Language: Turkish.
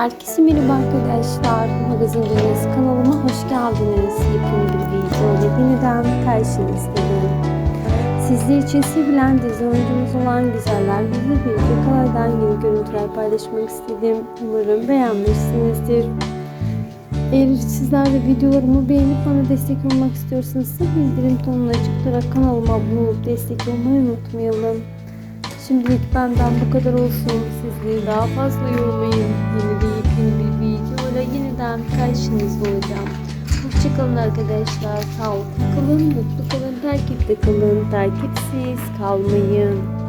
Herkese merhaba arkadaşlar. Magazin Dünyası kanalıma hoş geldiniz. Yepyeni bir video ile yeniden karşınızdayım. Sizler için sevilen dizi oyuncumuz olan güzeller yüzü bir yakalardan yeni görüntüler paylaşmak istedim. Umarım beğenmişsinizdir. Eğer sizler de videolarımı beğenip bana destek olmak istiyorsanız bildirim tonunu açık kanalıma abone olup destek olmayı unutmayalım. Şimdilik benden bu kadar olsun. Sizleri daha fazla yormayın. Yeniden karşınızda olacağım. Hoşçakalın arkadaşlar. Sağlıklı kalın, mutlu kalın, takipte kalın, takipsiz kalmayın.